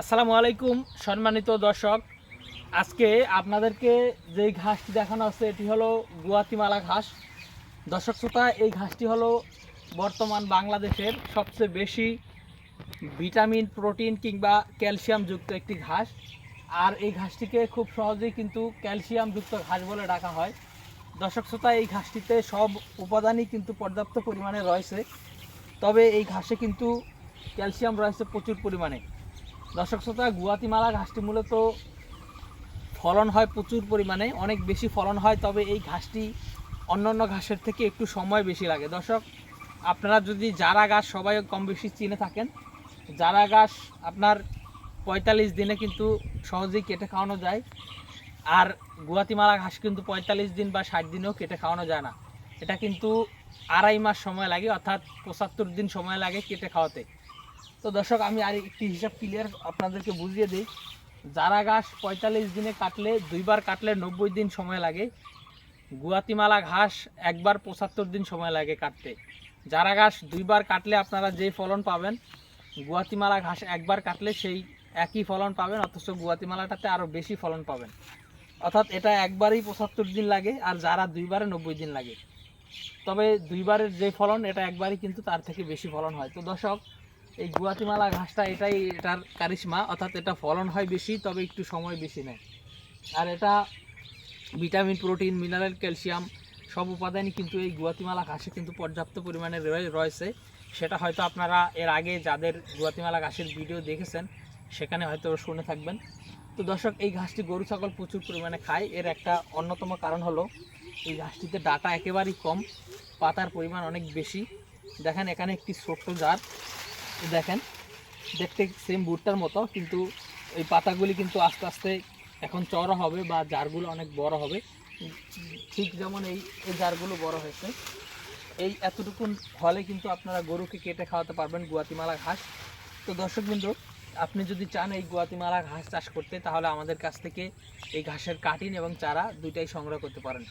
আসসালামু আলাইকুম, সম্মানিত দর্শক। আজকে আপনাদেরকে যেই ঘাসটি দেখানো হচ্ছে, এটি হলো গুয়াতিমালা ঘাস। দর্শক শ্রোতা, এই ঘাসটি হলো বর্তমান বাংলাদেশের সবচেয়ে বেশি ভিটামিন, প্রোটিন কিংবা ক্যালসিয়াম যুক্ত একটি ঘাস। আর এই ঘাসটিকে খুব সহজেই কিন্তু ক্যালসিয়াম যুক্ত ঘাস বলে ডাকা হয়। দর্শক শ্রোতা, এই ঘাসটিতে সব উপাদানই কিন্তু পর্যাপ্ত পরিমাণে রয়েছে। তবে এই ঘাসে কিন্তু ক্যালসিয়াম রয়েছে প্রচুর পরিমাণে। দর্শক শ্রোতা, গুয়াতিমালা ঘাসটি মূলত ফলন হয় প্রচুর পরিমাণে, অনেক বেশি ফলন হয়, তবে এই ঘাসটি অন্যান্য ঘাসের থেকে একটু সময় বেশি লাগে। দর্শক, আপনারা যদি জারা গাছ সবাই কম বেশি চিনে থাকেন জারা গাছ আপনার পঁয়তাল্লিশ দিনে কিন্তু সহজেই কেটে খাওয়ানো যায়, আর গুয়াতিমালা ঘাস কিন্তু পঁয়তাল্লিশ দিন বা ষাট দিনেও কেটে খাওয়ানো যায় না। এটা কিন্তু আড়াই মাস সময় লাগে, অর্থাৎ পঁচাত্তর দিন সময় লাগে কেটে খাওয়াতে। তো দর্শক, আমি আর একটি হিসাব ক্লিয়ার আপনাদেরকে বুঝিয়ে দিই। জারা ঘাস পঁয়তাল্লিশ দিনে কাটলে, দুইবার কাটলে নব্বই দিন সময় লাগে। গুয়াতিমালা ঘাস একবার পঁচাত্তর দিন সময় লাগে কাটতে। জারা ঘাস দুইবার কাটলে আপনারা যে ফলন পাবেন, গুয়াতিমালা ঘাস একবার কাটলে সেই একই ফলন পাবেন, অথচ গুয়াতিমালাটাতে আরও বেশি ফলন পাবেন। অর্থাৎ এটা একবারই পঁচাত্তর দিন লাগে, আর যারা দুইবারে নব্বই দিন লাগে। তবে দুইবারের যে ফলন, এটা একবারই কিন্তু তার থেকে বেশি ফলন হয়। তো দর্শক এই গুয়াতিমালা ঘাসটা এটাই, এটার কারিশমা, অর্থাৎ এটা ফলন হয় বেশি, তবে একটু সময় বেশি নেয়। আর এটা ভিটামিন, প্রোটিন, মিনারেল, ক্যালসিয়াম সব উপাদানই কিন্তু এই গুয়াতিমালা ঘাসে কিন্তু পর্যাপ্ত পরিমাণে রয়ে- রয়েছে। সেটা হয়তো আপনারা এর আগে যাদের গুয়াতিমালা ঘাসের ভিডিও দেখেছেন, সেখানে হয়তো শুনে থাকবেন। তো দর্শক, এই ঘাসটি গরু ছাগল প্রচুর পরিমাণে খায়। এর একটা অন্যতম কারণ হলো, এই ঘাসটিতে ডাটা একেবারেই কম, পাতার পরিমাণ অনেক বেশি। দেখেন, এখানে একটি ছোট্ট জার। দেখেন, দেখতে সেম ভুট্টার মতো, কিন্তু এই পাতাগুলি কিন্তু আস্তে আস্তে এখন চড়া হবে বা জারগুলো অনেক বড় হবে। ঠিক যেমন এই এই জারগুলো বড় হয়েছে। এই এতটুকুন হলে কিন্তু আপনারা গরুকে কেটে খাওয়াতে পারবেন গুয়াতিমালা ঘাস। তো দর্শকবৃন্দ আপনি যদি চান এই গুয়াতিমালা ঘাস চাষ করতে, তাহলে আমাদের কাছ থেকে এই ঘাসের কাটিন এবং চারা দুইটাই সংগ্রহ করতে পারেন।